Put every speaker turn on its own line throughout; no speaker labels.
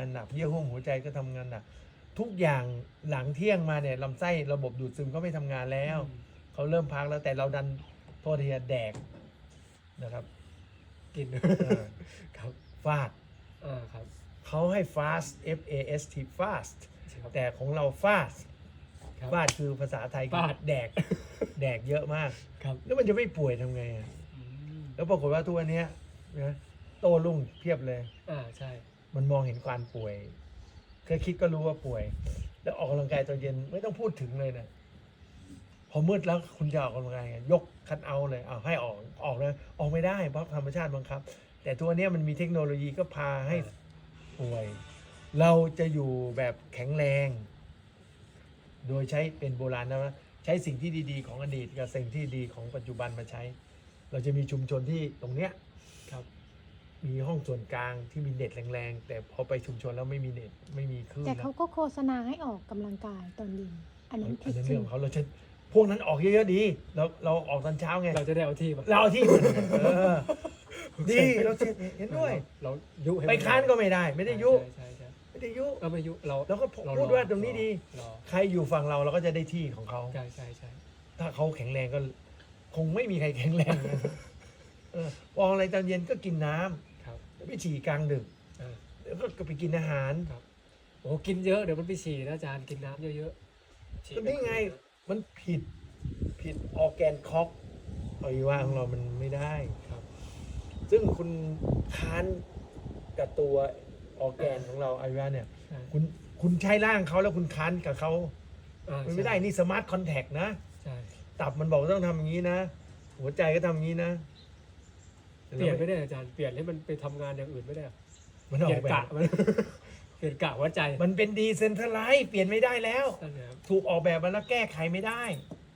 านหนักเยื่อหุ้มหัวใจก็ทำงานหนักทุกอย่างหลังเที่ยงมาเนี่ยลำไส้ระบบดูดซึมก็ไม่ทำงานแล้ว เขาเริ่มพักแล้วแต่เราดันโทษทีอะแดกนะครับ
กิน
เออ
ครับ
ฟาด
อ่าครับ
เขาให้ fast F A S T fast
ครับ
แต่ของเรา fast
ครับ
ฟาดคือภาษาไทยคือ
ฟาด
แดก แดกเยอะมาก
ครับ
แล้วมันจะไม่ป่วยทำไงอะ
อืม
แล้วปรากฏว่าทุกวันเนี้ยนะโตรุ่งเพียบเลย
อ่าใช่
มันมองเห็นการป่วยแค่คิดก็รู้ว่าป่วย แล้วออกกำลังกายตอนเย็นไม่ต้องพูดถึงเลยนะพอมืดแล้วคุณจะออกกำลังกายไงยกคันเอาเลยเอาให้ออกออกเลยออกไม่ได้เพราะธรรมชาติบังคับ แต่ตัวเนี้ยมันมีเทคโนโลยีก็พาให้ป่วย เราจะอยู่แบบแข็งแรง โดยใช้เป็นโบราณนะว่าใช้สิ่งที่ดีๆ ของอดีตกับสิ่งที่ดีของปัจจุบันมาใช้ เราจะมีชุมชนที่ตรงเนี้ย มีห้องส่วนกลางที่มีเน็ตแรงๆ แต่พอไปชุมชนแล้วไม่มีเน็ตไม่มีคลื่น
แต่
แล้ว
เขาก็โฆษณาให้ออกกำลังกายตอนเย็นอันนั้น
อั
ผิ
น
ด
นั้น
จริ
เรื่องงของเขาเราจะพวกนั้นออกเยอะๆดีเราเราออกตอนเช้าไง
เราจะได้เอาที่มา
เราเอาที่มันเออดีเราเช็ดเห็นด้วย
เรายุให้
ไปค้านก็ไม่ได้ ไม่ได้ยุ
ใช่ใช่
ไม่ได้ยุ
เออไม่ยุเรา
แล้วก็
เร
พูดว่าตรงนี้ดี
รอ
ใครอยู่ฝั่งเราเราก็จะได้ที่ของเขา
ใช่ใช่ใช่
ถ้าเขาแข็งแรงก็คงไม่มีใครแข็งแรงนะเออพออะไรตอนเย็นก็กินน้ำ
ครับ
แล้วไปฉี่กลางดึก
อ่า
แล้วก็ไปกินอาหาร
โอ้กินเยอะเดี๋ยวมันไปฉี่นะอาจารย์กินน้ำเยอะๆฉี่
ก็นี่ไงมันผิดผิดออร์แกนคอกอวัยวะของเรามันไม่ได้
ครับ
ซึ่งคุณค้านกับตัวออร์แกนของเราอวัยวะเนี่ย
ใช่
คุณคุณใช้ร่างเขาแล้วคุณค้านกับเขา
อ่า
มันไม่ได้นี่สมาร์ทคอนแทคนะ
ใช่
ตับมันบอกต้องทำอย่างนี้นะ หัวใจก็ทำอย่างนี้นะ
เปลี่ยนไม่ได้อาจารย์เปลี่ยนให้มันไปทำงานอย่างอื่นไม่ได้
มัน
เป
อ
ลี่
อยก
น
แบ
กะ
บ
มัน เปลี่ยนกะหัวใจ
มันเป็นดีเซนทรัลไลซ์เปลี่ยนไม่ได้แล้ว
นั่นนะครับ
ถูกออกแบบมาแล้วแก้ไขไม่ได้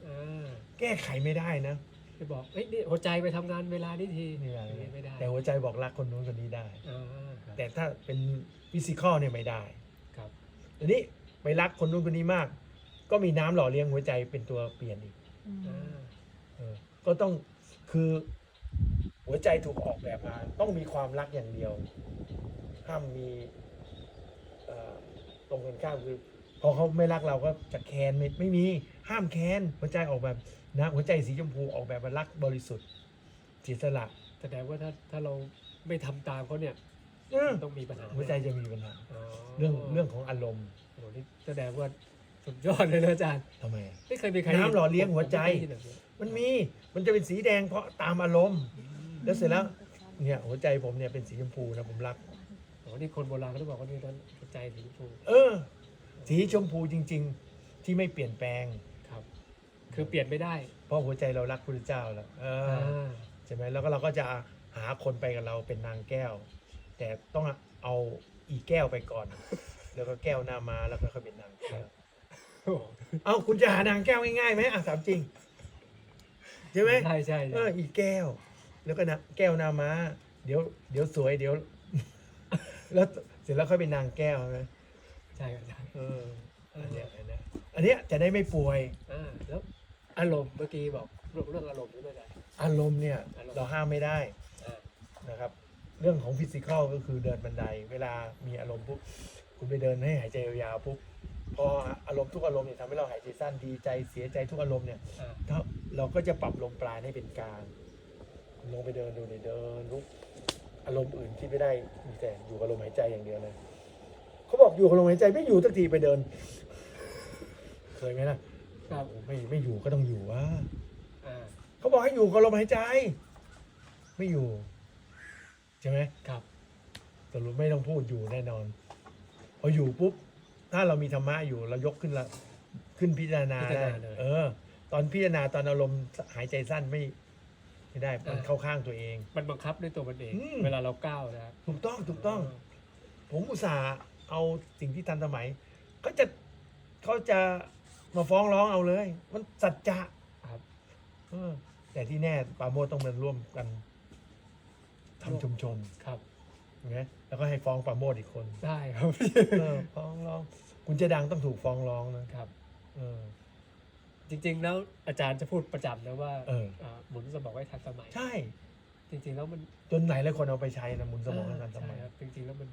อ่า
แก้ไขไม่ได้นะ
ไปบอกเอ้ยนี่หัวใจไปทำงานเวลานี้ที
นี่ไง
ไม่ได้
แต่หัวใจบอกรักคนนู้นคนนี้ได้
อ่าครับ
แต่ถ้าเป็นฟิสิกอลเนี่ยไม่ได้
ครับ
ทีนี้ไปรักคนนู้นคนนี้มาก ก็มีน้ำหล่อเลี้ยงหัวใจเป็นตัวเปลี่ยนอีก
อืม
อ่า
เออก็ต้องคือ หัวใจถูกออกแบบมาต้องมีความรักอย่างเดียวห้ามมีเอ่อตรงกันข้ามคือพอเขาไม่รักเราก็จะแคนไม่ไม่มีห้ามแคนหัวใจออกแบบนะหัวใจสีชมพูออกแบบมารักบริสุทธิ์เสียสละ
แสดงว่าถ้าถ้าเราไม่ทำตามเขาเนี่ย
เออ
ต้องมีปัญหา
หัวใจจะมีปัญหา
อ๋อ
เรื่องเรื่องของอารมณ์
โอ้โหนี่แสดงว่าสุดยอดเลยนะอาจารย์
ทำไม
ไม่เคยมีใคร
น้ำหล่อเลี้ยงหัวใจ
ผมไม่เคยได้ยินแบบนี้
มันมีมันจะเป็นสีแดงเพราะตามอารมณ์
อืม
แล้วเสร็จแล้วเนี่ยหัวใจผมเนี่ยเป็นสีชมพูนะผมรัก
โอ้นี่คนโบราณเขาต้องบอกว่านี่นั้นหัวใจสีชมพู
เออ สีชมพูจริง ๆ ที่ไม่เปลี่ยนแปลง
ครับ คือเปลี่ยนไม่ได้
เพราะหัวใจเรารักพระเจ้าแล้วเอออ
อ่า
ใช่ไหมแล้วก็เราก็จะหาคนไปกับเราเป็นนางแก้ว แต่ต้องเอาอีแก้วไปก่อน แล้วก็แก้วหน้ามาแล้วก็ค่อยเป็นนางแก้ว
โอ้โห
เอาคุณจะหานางแก้วง่ายๆไหมอะถามจริงใช่ไหม
ใช่ใช่
เอ
ใช่
ออีแก้ว แล้วก็นะแก้วหน้ามาเดี๋ยว เดี๋ยวสวย เดี๋ยว แล้วเสร็จแล้วค่อยเป็นนางแก้วนะ
ใช่อาจารย์
เอออันเนี้ยอันเนี้ยอันเนี้ยจะได้ไม่ป่วย
อ่าแล้วอารมณ์เมื่อกี้บอกเรื่องเรื่องอารมณ์ใช่ไหมอาจารย์
อารมณ์เนี่ย
อารมณ์
เราห้ามไม่ได้
อ่า
นะครับ เรื่องของฟิสิกอลก็คือเดินบันได เวลามีอารมณ์ปุ๊บคุณไปเดินให้หายใจยาวๆปุ๊บพออารมณ์ทุกอารมณ์เนี่ยทำให้เราหายใจสั้นดีใจเสียใจทุกอารมณ์เนี่ย
อ่า
ถ้าเราก็จะปรับลมปราณให้เป็นกลาง ลงไปเดินดูเลยเดินลุกอารมณ์อื่นที่ไม่ได้มีแต่อยู่กับลมหายใจอย่างเดียวเลยเขาบอกอยู่กับลมหายใจไม่อยู่สักทีไปเดิน เคยไหมล่ะ
ครับ
โอ้ไม่ไม่อยู่ก็ต้องอยู่วะ
อ่า
เขาบอกให้อยู่กับลมหายใจ ไม่อยู่ ใช่ไหม
ครับ
สรุปไม่ต้องพูดอยู่แน่นอน พออยู่ปุ๊บ ถ้าเรามีธรรมะอยู่เรายกขึ้นละขึ้นพิจารณา
พิจาร
ได้
ณาเลย
เออ ตอนพิจารณาตอนอารมณ์หายใจสั้นไม่ ไม่ได้มัน
อ่า
เข้าข้างตัวเอง
มันบังคับด้วยตัวมันเอง
อืม
เวลาเราก้าวนะครับ
ถูกต้องถูกต้อง ผมอุตส่าห์เอาสิ่งที่ทันสมัยเขาจะเขาจะมาฟ้องร้องเอาเลย มันสัจจะ
ครับ
เออแต่ที่แน่ปราโมทต้องมาร่วมกันทำชุมชน
ครับ
เห็นไหมแล้วก็ให้ฟ้องปราโมทอีกคน
ได้ครับ
เออฟ้องร้อง คุณจะดังต้องถูกฟ้องร้องนะครับ เออ
จริง ๆ แล้วอาจารย์จะพูดประจำนะว่า
เออา
หมุนสมองให้ทันสมัย
ใช่
จริง ๆ แล้วมัน
จนไหนหลายคนเอาไปใช้นะหมุนสมองให้ทันส
ใช่
มัย
ครับจริงๆแล้วมัน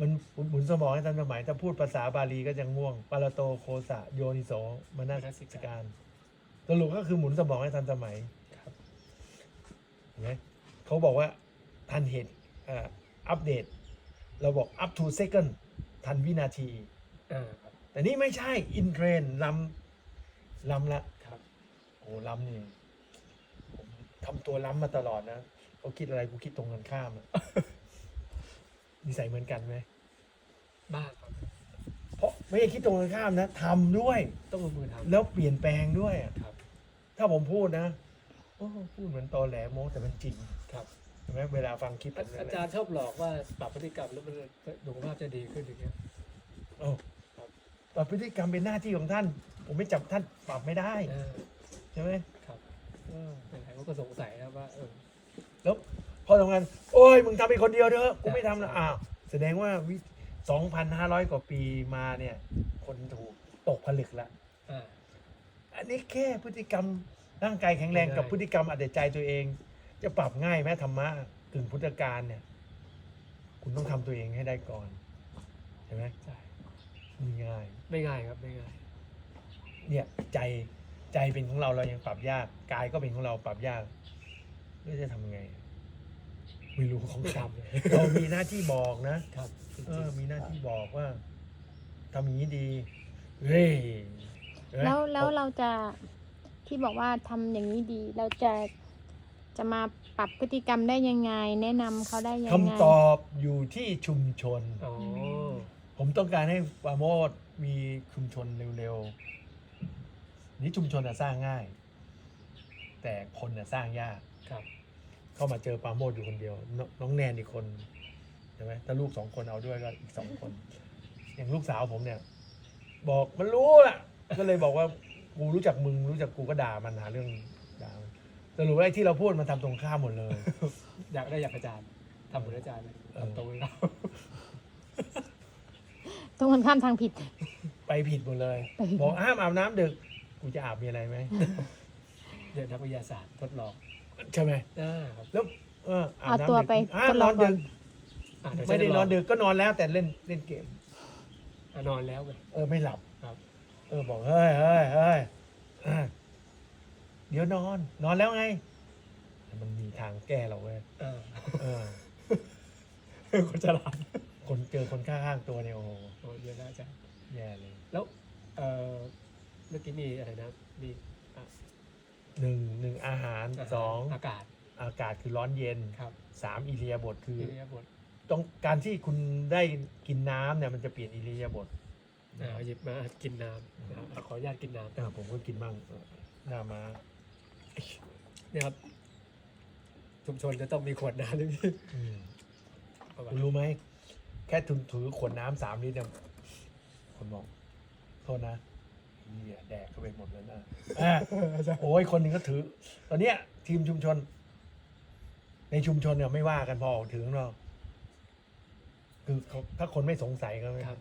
มันหมุนสมองให้ทันสมัยถ้าพูดภาษาบาลีก็จะง่วงปาราโตโคสะโยนิโสมนสิการสรุปก็คือหมุนสมองให้ทันสมัย
ครับ
เห็นไหมเขาบอกว่าทันเหตุเอ่ออัปเดต เราบอก up to second ทันวินาที
อ่าครับ
แต่นี่ไม่ใช่อินเทรนล้ำ ล้ำละ
ครับ
โอ้ล้ำนี่ผมทำตัวล้ำมาตลอดนะเขาคิดอะไรกูคิดตรงกันข้ามอะ นิสัยเหมือนกันไหม
บ้างครับ
เพราะไม่ใช่คิดตรงกันข้ามนะทำด้วย
ต้องลงมือทำ
แล้วเปลี่ยนแปลงด้วยอะ
ครับ
ถ้าผมพูดนะโอ้พูดเหมือนตอแหลโม้แต่มันจริง
ครับ
ใช่ไหมเวลาฟังคลิปผ
อาม
เนี่ย
อาจารย์ชอบหลอกว่าปรับพฤติกรรมแล้วมันสุขภาพจะดีขึ้นอย่างเงี้ย
เอ้าปรับพฤติกรรมเป็นหน้าที่ของท่าน ผมไม่จับท่านปรับไม่ได้
อ่า
ใช่ไหม
ครับ
เออ
หลายๆคนก็สงสัยนะว่าเออ
แล้วพอทำงาน โอ้ยมึงทำเป็นคนเดียวเถอะกูไม่ทำนะ
ใช่
อ้าวแสดงว่าวิ2,500 กว่าปีมาเนี่ย คนถูกตกผลึกละ
อ่า
อันนี้แค่พฤติกรรมร่างกายแข็งแรง
ไม่ได้
กับพฤติกรรมอัดใจตัวเอง จะปรับง่ายไหมธรรมะกึ่งพุทธการเนี่ย คุณต้องทำตัวเองให้ได้ก่อนใช่ไหม
ใช่
ไม่ง่าย
ไม่ง่ายครับไม่ง่าย
เนี่ยใจใจเป็นของเราเรายังปรับยากกายก็เป็นของเราปรับยากแล้วจะทำไง ไม่รู้ของ
ไม่
ใคร
ทำเลย
เรามีหน้าที่บอกนะ
ครับจริง
เออ
ๆ
มีหน้าที่บอกว่าทำอย่างนี้ดีเฮ้ยเห็นไหม
แล้วแล้วเราจะที่บอกว่าทำอย่างนี้ดี เราจะจะมาปรับพฤติกรรมได้ยังไง แนะนำเขาได้ยังไง
คำตอบอยู่ที่ชุมชน
อ๋อ
ผมต้องการให้ปราโมดมีชุมชนเร็วๆ นี่ชุมชนอะสร้างง่าย แต่คนอะสร้างยาก
ครับ
เข้ามาเจอปราโมดอยู่คนเดียว นน้องแนนอีกคนใช่ไหมถ้าลูกสองคนเอาด้วยก็อีกสองคน อย่างลูกสาวผมเนี่ย บอกมันรู้ล่ะ ก็เลยบอกว่ากูรู้จักมึงรู้จักกูก็ด่ามันหาเรื่องด่ามันสรุปว่าไอ้ที่เราพูดมันทำตรงข้ามหมดเลย
อยากได้อยากอาจารย์ทำเหมือนอาจารย์เลย
เออ
ทำตรงเลยครับ
ตรงกันข้ามทางผิด
ไปผิดหมดเลย
ไปผิด
บอกห้ามอาบน้ำดึก กูจะอาบมีอะไรไหม
เรียนนักวิทยาศาสตร์ทดลอง
ใช่ไหม
อ่าครับ
แล้วเอออาบ
เอา
น้ำ
ตัว
ดึก
ไป
ห้าม
ทด
น
ล
อ
อง
น
ก่
ดึ
อน
ก
อะเยว
ไม่ได้
จะ
นอนดึกก็นอนแล้วแต่เล่นเล่นเกม
อะนอนแล้วไง
เออไม่หลับ
ครับ
เออบอกเฮ้ยเฮ้ยเฮ้ยอะเดี๋ยวนอน นอนแล้วไง มันมีทางแก้เราเว้ย
อ่า
เออ
คนฉลาด
คนเจอคนข้างๆตัวเนี่ยโอ้โห
โอ้เยอะนะอาจารย์
แย่เลย
แล้วเอ่อ เมื่อกี้มีอะไรนะ มีอะ
หนึ่งหนึ่งอาหารสอง
อากาศ
อากาศคือร้อนเย็น
ครับ
สามอิเลียาบทคือ
อิริยาบถ
ต้องการที่คุณได้กินน้ำเนี่ยมันจะเปลี่ยนอิริยาบถ
อ่าหยิบมากินน้ำนะครับขออนุญาตกินน้ำ
อ่าผมก็กินบ้างหน้ามา
เนี่ยครับ ชุมชนจะต้องมีขวดน้ำหรือพี่
อืม
เอาไว้
คุณรู้ไหม แค่ถือถือขวดน้ำสามลิตรเนี่ยคนบอกโทษนะ เหี้ยแดกเข้าไปหมดแล้วนะอะโอ้ยคนหนึ่งก็ถือ ตอนเนี้ย ทีมชุมชน ในชุมชนเนี่ยไม่ว่ากันพอออกถึงหรอกคือเขาถ้าคนไม่สงสัยก็ไม่
ครับ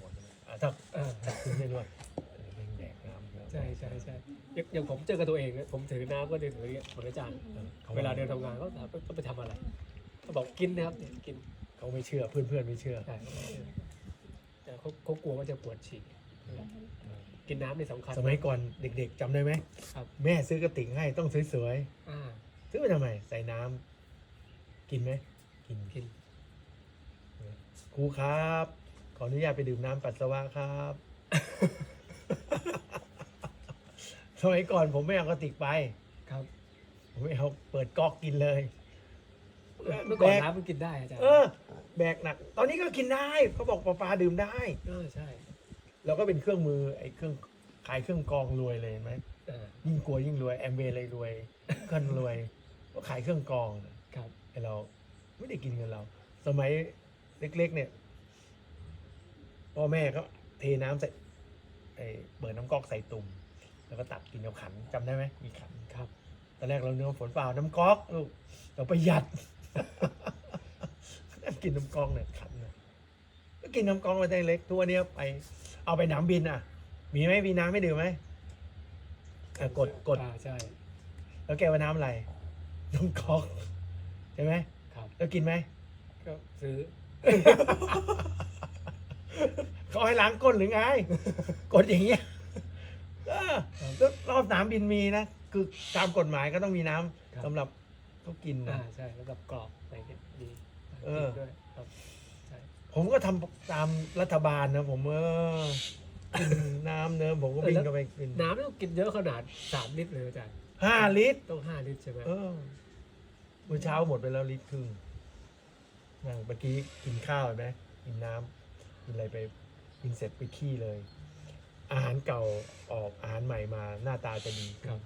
หมดเลยอะถ้า
อ่า
ถ้าคุณไม่ด้วยเออแม่งแดกน้ำเยอะ
ใช่ใช่ใช่อย่างอย่างผมเจอกับตัวเองเนี่ยผมถือน้ำก็เดินถืออย่างเงี้ยเหมือนอาจารย์
ออข
เวลาเดินทำงานก็ถามว่าไปทำอะไรเขาบอกกินนะครับเนี่ยกิน
เขาไม่เชื่อเพื่อนเพื่อนๆไม่เชื่อ
ใช่แต่เขาเขากลัวว่าจะปวดฉี่ กินน้ำนี่สำคัญ
สมัยก่อนเด็กๆจำได้ไหม
ครับ
แม่ซื้อกระติ่งให้ต้องสวย
อ่า
ๆซื้อไปทำไมใส่น้ำกินไหมกิน
กิน
ครูครับ ขออนุญาตไปดื่มน้ำปัสสาวะครับ สมัยก่อนผมไม่เอากระติกไป
ครับ
ผมไม่เอาเปิดก๊อกกินเลย
เมื่อก่อน
แบก
น้ำมันกินได้อาจารย์
เออ แบกหนัก ตอนนี้ก็กินได้เขาบอกปลาปลาดื่มได้
เออใช่
แล้วก็เป็นเครื่องมือไอ้เครื่องขายเครื่องกรองรวยเลยเห็นไหม
อ่า
ยิ่งกลัวยิ่งรวยแอมเบเลยรวยเงินรวยก็ขายเครื่องกรองน่ะ
ครับ
ไอเราไม่ได้กินเงินเรา สมัยเล็ก ๆ เนี่ยพ่อแม่ก็เทน้ำใส่ไอเปิดน้ำก๊อกใส่ตุ่ม แล้วก็ตักกินเอาขันจำได้ไหมมีขัน
ครับ
ตอนแรกเราเนื้อฝนเปล่าน้ำก๊อกลูกเราประหยัดกินน้ำก๊อกเนี่ยขันเนี่ยก็กินน้ำก๊อกมาได้เล็ก ตัวเนี้ยไป เอาไปหนามบินอะ มีไหมมีน้ำไม่ดื่มไหมอะกดกด
อ่าใช่
แล้วแกว่าน้ำอะไรน้ำก๊อกใช่ไหม
ครับ
แล้วกินไหม
ก็ซื้อ
เขาให้ล้างก้นหรือไง กดอย่างเงี้ยเออแล้วรอบสนามบินมีนะ คือตามกฎหมายก็ต้องมีน้ำ
ครับ
สำหรับเขากิน
อ่า
นะ
ใช่ แล้วแบบกรอบอะไรเงี้ยดี
เออ
กินด้วยครับใช่
ผมก็ทำตามรัฐบาลนะผมเออกินน้ำเนื้อะผมก็วิ่งเข้าไปกิน
น้ำต้องกินเยอะขนาดสามลิตรเลยอาจารย์
ห้าลิตร
ต้องห้าลิตรใช่ไหม
เออเมื่อเช้าหมดไปแล้วลิตรครึ่งนั่งเมื่อกี้กินข้าวเห็นไหมกินน้ำกินอะไรไปกินเสร็จไปขี้เลย อาหารเก่าออกอาหารใหม่มาหน้าตาจะดี
ครับ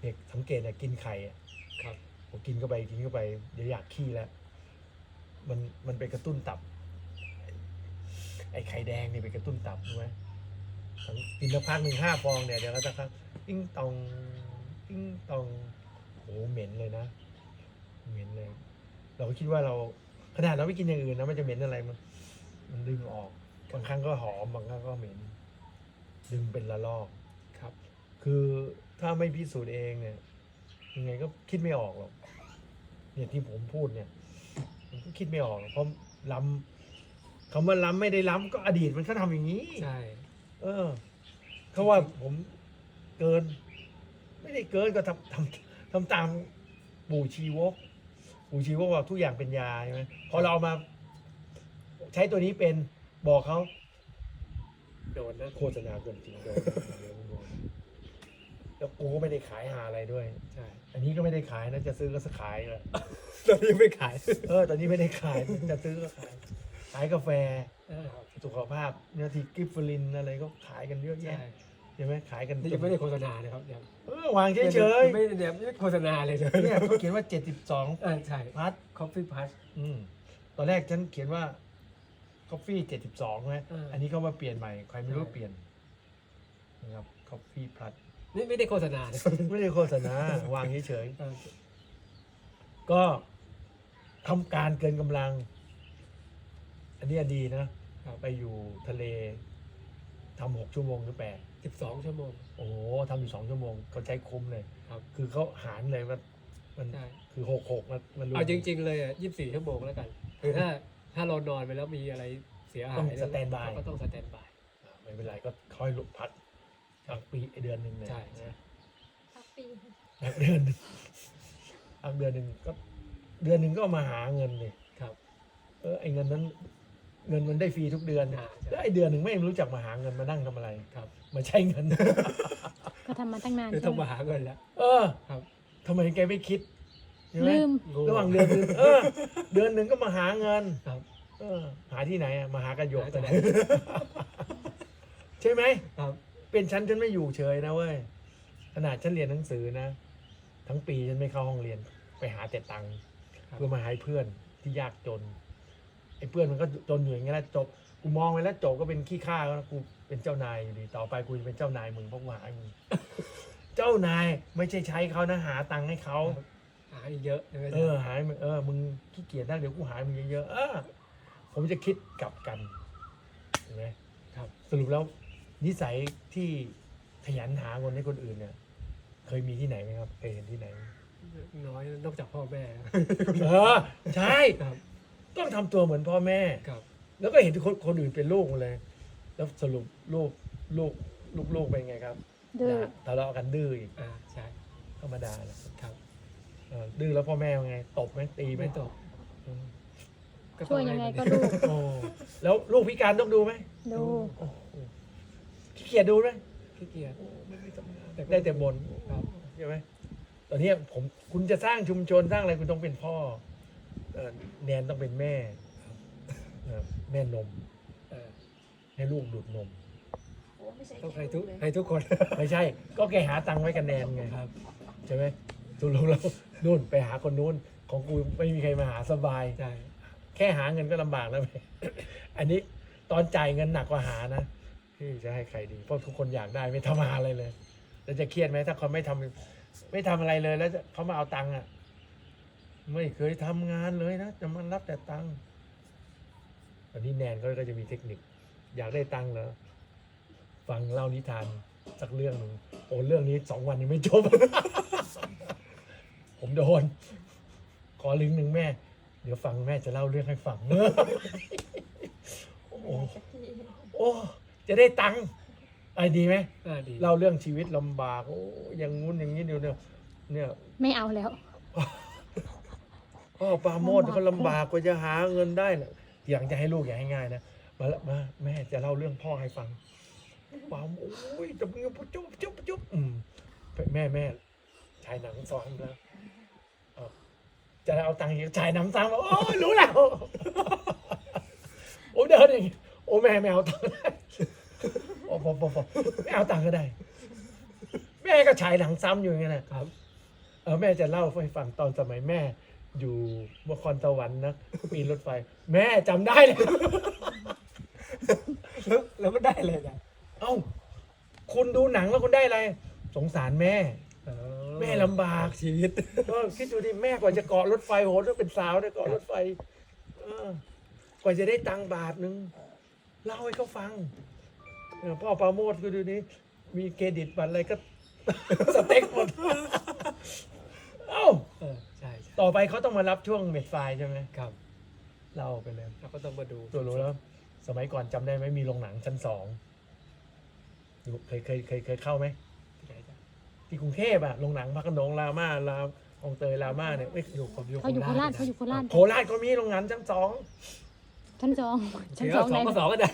เนี่ยสังเกตนะกินไข่อะ
ครับ
ผมกินเข้าไปกินเข้าไปเดี๋ยวอยากขี้แล้ว มันมันไปกระตุ้นตับ ไอ้ไข่แดงนี่ไปกระตุ้นตับใช่ไหมกินสักพักหนึ่งห้าฟองเนี่ยเดี๋ยวก็จะครับติ้งตองติ้งตองโหเหม็นเลยนะ เหม็นเลย เราก็คิดว่าเราขนาดเราไม่กินอย่างอื่นนะมันจะเหม็นอะไรมันมันดึงออกบางครั้งก็หอมบางครั้งก็เหม็น ดึงเป็นละลอก
ครับ
คือถ้าไม่พิสูจน์เองเนี่ย ยังไงก็คิดไม่ออกหรอกเนี่ยที่ผมพูดเนี่ยมันก็คิดไม่ออกหรอกเพราะล้ำ คำว่าล้ำไม่ได้ล้ำก็อดีตมันก็ทำอย่างนี้
ใช่
เออเขาว่าผมเกิน ไม่ได้เกินก็ทำทำทำตามปู่ชีวก ปู่ชีวกบอกทุกอย่างเป็นยาใช่ไหมพอเราเอามา ใช้ตัวนี้เป็นบอกเขา
โดนนะ
โฆษณาเกินจริงโดนโดนโดนแล้วกูก็ไม่ได้ขายหาอะไรด้วย
ใช่
อันนี้ก็ไม่ได้ขายนะจะซื้อก็ขายเลย
ตอนนี้ไม่ขาย
เออตอนนี้ไม่ได้ขายจะซื้อก็ขาย ขายกาแฟ
เออครับ
สุขภาพเนื้อทีกิฟเฟอรินอะไรก็ขายกันเยอะ
ใช่
แยะใช่ไหมขายกัน
นี่ยังไม่ได้โฆษณานะครับยัง
เออวางเฉย
ไม่ได้เนี่ยไม่ได้โฆษณาเลยเลย
ๆเนี่ยเขาเขียนว่า 72
เออใช่
พัท
Coffee Plus
อืมตอนแรกฉันเขียนว่า c o f ฟ e 72ใช่ไหม
เอออั
อันนี้เขามาเปลี่ยนใหม่ ใครไม่รู้
ใช่
เปลี่ยนนะครับ Coffee Plus
นี่ไม่ได้โฆษณานะ
ไม่ได้โฆษณาวางเฉย
เออ
ๆก็ทำการเกินกำลังอั นนี้ดีนะ ไปอยู่ทะเลทำหกชั่วโมงหรือแปด
สิบสองชั่วโมง
โอ้โหทำอยู่สองชั่วโมงเขาใช้คุ้มเลย
ครับ
คือเขาหารเลยว่ามัน
ใช่
คือหกหกมันมันรวม
เอาจริง ๆ เลยอะยี่สิบสี่ชั่วโมงแล้วกันคือถ้าถ้าเรานอนไปแล้วมีอะไรเสียหาย
ต้องสแตนบาย
ก็ต้องสแตนบาย
อ่าไม่เป็นไรก็ค่อยหลุดพัดพักปีเดือนหนึ่งเนี่ย
ใช่ใช่
นะ
พักปี
พักเดือนหนึ่งพักเดือนหนึ่งก็ เดือนหนึ่งก็เอามาหาเงินเลย
ครับ
เออไอ้เงินนั้น เงินมันได้ฟรีทุกเดือน
อ่าใช่
แล้วไอ้เดือนหนึ่งไม่รู้จักมาหาเงินมานั่งทำอะไร
ครับ
มาใช้เงิน
ก็ทำมาตั้งนาน
คือ
ใช่
ต้อง
ไหม
มาหาเงินแล้ว
เออ
ครับ
ทำไมแกไม่คิดใช่ไหม
ลืม
ระหว่างเดือนหนึงเออ เดือนหนึ่งก็มาหาเงิน
ครับ
เออ หาที่ไหนอะมาหากระหยก
หา
กัน
ที่ไหน
ใช่ไหม
ครับ
เป็นฉันฉันไม่อยู่เฉยนะเว้ยขนาดฉันเรียนหนังสือนะ ทั้งปีฉันไม่เข้าห้องเรียน ไปหาแต่ตังค์
ครับ
เพื่อมาให้เพื่อนที่ยากจน ไอ้เพื่อนมันก็จนอยู่อย่างเงี้ยแหละจบกูมองไปแล้วจบก็เป็นขี้ข้าแล้วนะกูเป็นเจ้านายอยู่ดีต่อไปกูจะเป็นเจ้านายมึงเพราะกูหาให้มึงเจ้านายไม่ใช่ใช้เขานะหาตังค์ให้เขา
หาอีกเยอะใช่ไหม
เออหายมึงเออมึงขี้เกียจนะเดี๋ยวกูหายมึงเยอะๆเออผมจะคิดกลับกันเห็นไหม
ครับ
สรุปแล้วนิสัยที่ขยันหาเงินให้คนอื่นเนี่ย เคยมีที่ไหนไหมครับเคยเห็นที่ไหนไหม
น้อยนอกจากพ่อแม่
เออใช่
ครับ
ต้องทำตัวเหมือนพ่อแม่
ครับ
แล้วก็เห็นคนคนอื่นเป็นลูกหมดเลย แล้วสรุปลูกลูกลูกลูกเป็นไงครับ
ดื้อ
ด่าทะเลาะกันดื้ออีก
อ่า ใช่
ธรรมดาแหละ
ครับ
เออดื้อแล้วพ่อแม่เป็นไง ตบไหมตีไหม
ไม่ตก
อืม
ก็ต้อ
ช่วยยังไงก็ลูก
โอ้แล้วลูกพิการต้องดูไหม
ดู
โอ้โหขี้เกียจดูไหม
ขี้เกียจ
ได้แต่บน
ครับ
ใช่ไหมตอนนี้ผมคุณจะสร้างชุมชนสร้างอะไรคุณต้องเป็นพ่อ เอ่อแนนต้องเป็นแม่เอ่อแม่นม
เออ
ให้ลูกดูดนม
ต้องให้ทุกให้ทุกคน
ไม่ใช่ ก็แกหาตังค์ไว้กับแนนไง
ครับ
ใช่ไหมสุดลงแล้วนู่นไปหาคนนู้น ของกูไม่มีใครมาหาสบาย
ใช่
แค่หาเงินก็ลำบากแล้วไหม อันนี้ตอนจ่ายเงินหนักกว่าหานะพี่จะให้ใครดี เพราะทุกคนอยากได้ไม่ทำหาอะไรเลย แล้วจะเครียดไหมถ้าเขาไม่ทำไม่ทำอะไรเลย แล้วจะเขามาเอาตังค์อะ ไม่เคยทำงานเลยนะจะมารับแต่ตังค์ตอนนี้แนนก็ก็จะมีเทคนิค อยากได้ตังค์เหรอฟังเล่านิทานสักเรื่องหนึ่งโอ้เรื่องนี้สองวันยังไม่จบ ผมโดน ขอลิงก์หนึ่งแม่ เดี๋ยวฟังแม่จะเล่าเรื่องให้ฟัง โอ้โหโอ้จะได้ตังค์ไอ้ดีไหม
อ่าดี
เล่าเรื่องชีวิตลำบากโอ้อย่างงู้นอย่างนี้เดี๋ยวเนี่ยเนี่ย
ไม่เอาแล้ว
พ่อปราโมดเขาลำบากกว่าจะหาเงินได้นะอย่างจะให้ลูกอย่าให้ง่ายนะมาละมาแม่จะเล่าเรื่องพ่อให้ฟังปราโมดโอ้ยจะมึงจุ๊บจุ๊บจุ๊บอืมแม่แม่ชายหนังซ้อนแล้วเอ้าจะเอาตังค์อีกชายหนังซ้ำโอ้ยรู้แล้วโอ้เดินอย่างงี้โอ้แม่ไม่เอาตังค์ได้โอ้พอพอพอไม่เอาตังค์ก็ได้ แม่ก็ฉายหนังซ้ำอยู่อย่างนั้นนะ
ครับ
เออแม่จะเล่าให้ฟังตอนสมัยแม่ อยู่นครสวรรค์นะปีนรถไฟ แม่จำได้เลย
แล้วแล้วก็ได้เลยนะ
เอ้า คุณดูหนังแล้วคุณได้อะไร สงสารแม่
อ๋อ
แม่ลำบาก
ชีวิต
เออคิดดูดิแม่กว่าจะเกาะรถไฟโหต้องเป็นสาวได้เกาะรถไฟ เออกว่าจะได้ตังค์บาทหนึ่งเล่าให้เขาฟังเออพ่อปราโมดก็ดูนี่มีเครดิตบัตรอะไรก็ สเต็กหมด เอ้า
เออใช่ใช่
ต่อไปเขาต้องมารับช่วงเม็ดไฟล์ใช่ไหม
ครับ
เล่าไปเลย
เราก็ต้องมาดู
ตัวรู้แล้ว สมัยก่อนจำได้ไหมมีโรงหนังชั้นสองอยู่เคยเคยเคยเคยเข้าไหม
ที่ไหนจ๊ะ
ที่กรุงเทพอะโรงหนังพระโขนงรามาลาวองเตยรามาเนี่ยเอ้ย
อยู่ผมอยู่
เขาอยู่โคราช
นะ
เขาอยู่โคราช
โคราชก็มีโรงหนังชั้นสอง
ชั้นสองชั้น
เดี๋ยว
สอง
สอง
ไหน
ก็สองก็ได้